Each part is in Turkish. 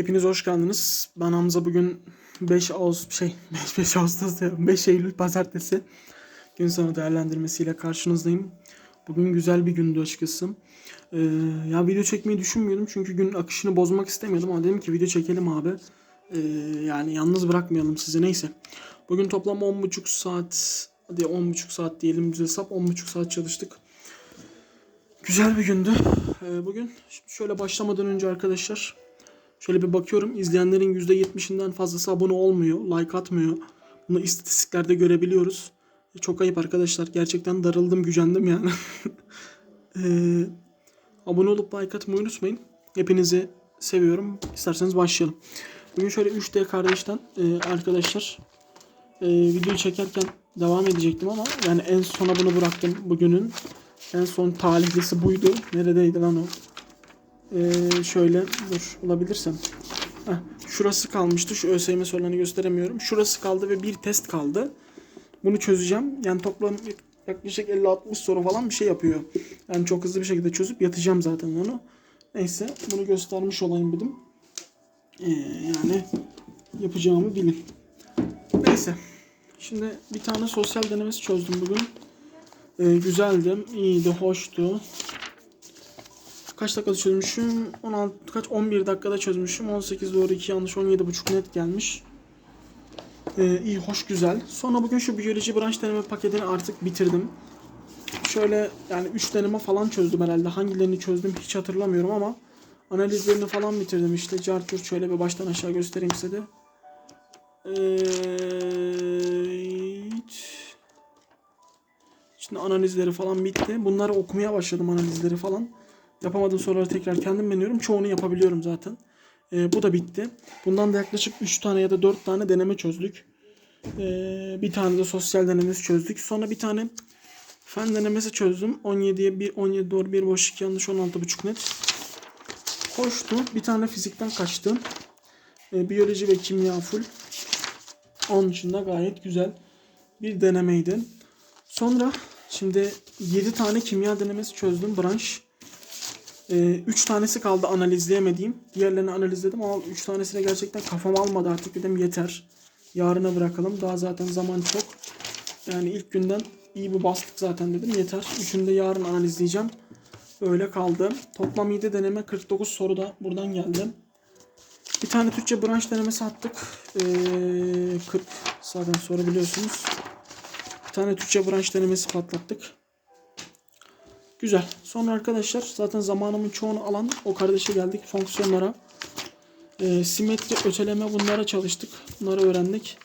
Hepiniz hoş geldiniz. Ben Hamza bugün 5 Ağustos şey 5, 5 Ağustos diyorum. 5 Eylül pazartesi gün sonu değerlendirmesiyle karşınızdayım. Bugün güzel bir gündü açıkçası. Ee, ya video çekmeyi düşünmüyordum çünkü gün akışını bozmak istemiyordum ama dedim ki video çekelim abi. Ee, yani yalnız bırakmayalım sizi neyse. Bugün toplam 10,5 saat hadi 10,5 saat diyelim düz hesap 10,5 saat çalıştık. Güzel bir gündü. Ee, bugün şöyle başlamadan önce arkadaşlar şöyle bir bakıyorum. izleyenlerin %70'inden fazlası abone olmuyor, like atmıyor. Bunu istatistiklerde görebiliyoruz. E, Çok ayıp arkadaşlar. Gerçekten darıldım, gücendim yani. Ee, abone olup like atmayı unutmayın. Hepinizi seviyorum. İsterseniz başlayalım. Bugün şöyle 3D kardeşten e, arkadaşlar e, videoyu çekerken devam edecektim ama yani en sona bunu bıraktım bugünün. En son talihlisi buydu. Neredeydi lan o? Ee, şöyle dur bulabilirsem. Heh, şurası kalmıştı. Şu ÖSYM sorularını gösteremiyorum. Şurası kaldı ve bir test kaldı. Bunu çözeceğim. Yani toplam yaklaşık 50-60 soru falan bir şey yapıyor. Yani çok hızlı bir şekilde çözüp yatacağım zaten onu. Neyse bunu göstermiş olayım dedim. Ee, yani yapacağımı bilin. Neyse. Şimdi bir tane sosyal denemesi çözdüm bugün. Ee, güzeldi, iyiydi, hoştu. Kaç dakikada çözmüşüm? 16 kaç 11 dakikada çözmüşüm. 18 doğru 2 yanlış 17,5 net gelmiş. Ee, iyi, hoş, güzel. Sonra bugün şu biyoloji branş deneme paketini artık bitirdim. Şöyle yani 3 deneme falan çözdüm herhalde. Hangilerini çözdüm hiç hatırlamıyorum ama analizlerini falan bitirdim işte. Cartur şöyle bir baştan aşağı göstereyim size de. Ee, Şimdi analizleri falan bitti. Bunları okumaya başladım analizleri falan. Yapamadığım soruları tekrar kendim deniyorum. Çoğunu yapabiliyorum zaten. Ee, bu da bitti. Bundan da yaklaşık 3 tane ya da 4 tane deneme çözdük. Ee, bir tane de sosyal denemesi çözdük. Sonra bir tane fen denemesi çözdüm. 17'ye 1, 17 doğru 1 boş 2 yanlış 16,5 net. Hoştu. Bir tane fizikten kaçtım. Ee, biyoloji ve kimya full. Onun dışında gayet güzel bir denemeydi. Sonra şimdi 7 tane kimya denemesi çözdüm branş. 3 tanesi kaldı analizleyemediğim. Diğerlerini analizledim ama 3 tanesiyle gerçekten kafam almadı artık dedim yeter. Yarına bırakalım. Daha zaten zaman çok. Yani ilk günden iyi bir bastık zaten dedim yeter. Üçünü de yarın analizleyeceğim. Böyle kaldı. Toplam 7 deneme 49 soru da buradan geldi. Bir tane Türkçe branş denemesi attık. Ee, 40 zaten soru biliyorsunuz. Bir tane Türkçe branş denemesi patlattık. Güzel. Sonra arkadaşlar zaten zamanımın çoğunu alan o kardeşe geldik fonksiyonlara. Ee, simetri, öteleme bunlara çalıştık. Bunları öğrendik.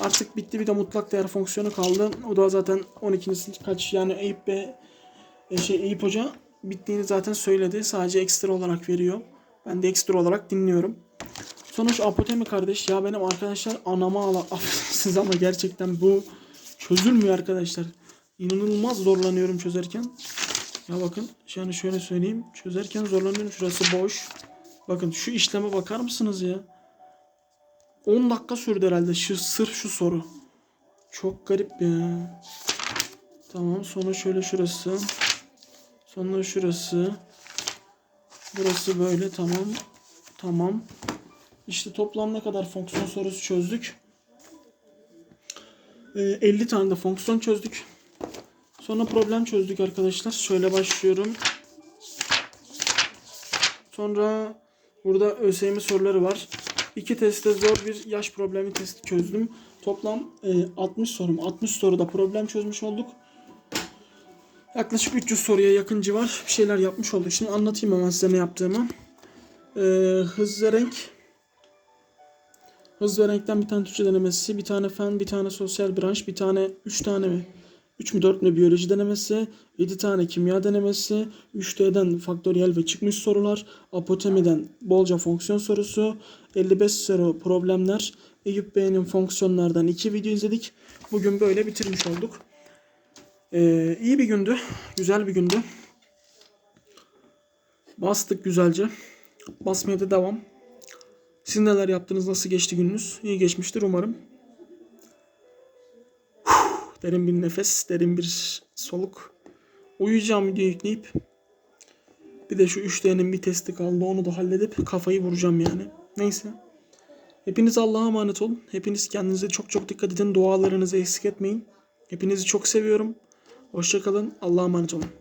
Artık bitti bir de mutlak değer fonksiyonu kaldı. O da zaten 12. sınıf kaç yani Eyüp Bey e, şey Eyüp Hoca bittiğini zaten söyledi. Sadece ekstra olarak veriyor. Ben de ekstra olarak dinliyorum. Şu apotemi kardeş ya benim arkadaşlar anama ala affedersiniz ama gerçekten bu çözülmüyor arkadaşlar. İnanılmaz zorlanıyorum çözerken. Ya bakın yani şöyle söyleyeyim. Çözerken zorlanıyorum. Şurası boş. Bakın şu işleme bakar mısınız ya? 10 dakika sürdü herhalde şu sırf şu soru. Çok garip ya. Tamam sonra şöyle şurası. Sonra şurası. Burası böyle tamam. Tamam. İşte toplam ne kadar fonksiyon sorusu çözdük? Ee, 50 tane de fonksiyon çözdük. Sonra problem çözdük arkadaşlar. Şöyle başlıyorum. Sonra burada ÖSYM soruları var. İki testte zor bir yaş problemi testi çözdüm. Toplam e, 60 sorum. 60 soruda problem çözmüş olduk. Yaklaşık 300 soruya yakın civar bir şeyler yapmış olduk. Şimdi anlatayım hemen size ne yaptığımı. E, hız ve renk. Hız ve renkten bir tane Türkçe denemesi, bir tane fen, bir tane sosyal branş, bir tane 3 tane mi? 3 mü 4 mü biyoloji denemesi, 7 tane kimya denemesi, 3D'den faktöriyel ve çıkmış sorular, apotemiden bolca fonksiyon sorusu, 55 soru problemler, Eyüp Bey'in fonksiyonlardan 2 video izledik. Bugün böyle bitirmiş olduk. Ee, iyi bir gündü, güzel bir gündü. Bastık güzelce. Basmaya da devam. Siz neler yaptınız, nasıl geçti gününüz? İyi geçmiştir umarım. Derin bir nefes, derin bir soluk. Uyuyacağım video yükleyip Bir de şu 3D'nin bir testi kaldı. Onu da halledip kafayı vuracağım yani. Neyse. Hepiniz Allah'a emanet olun. Hepiniz kendinize çok çok dikkat edin. Dualarınızı eksik etmeyin. Hepinizi çok seviyorum. Hoşçakalın. Allah'a emanet olun.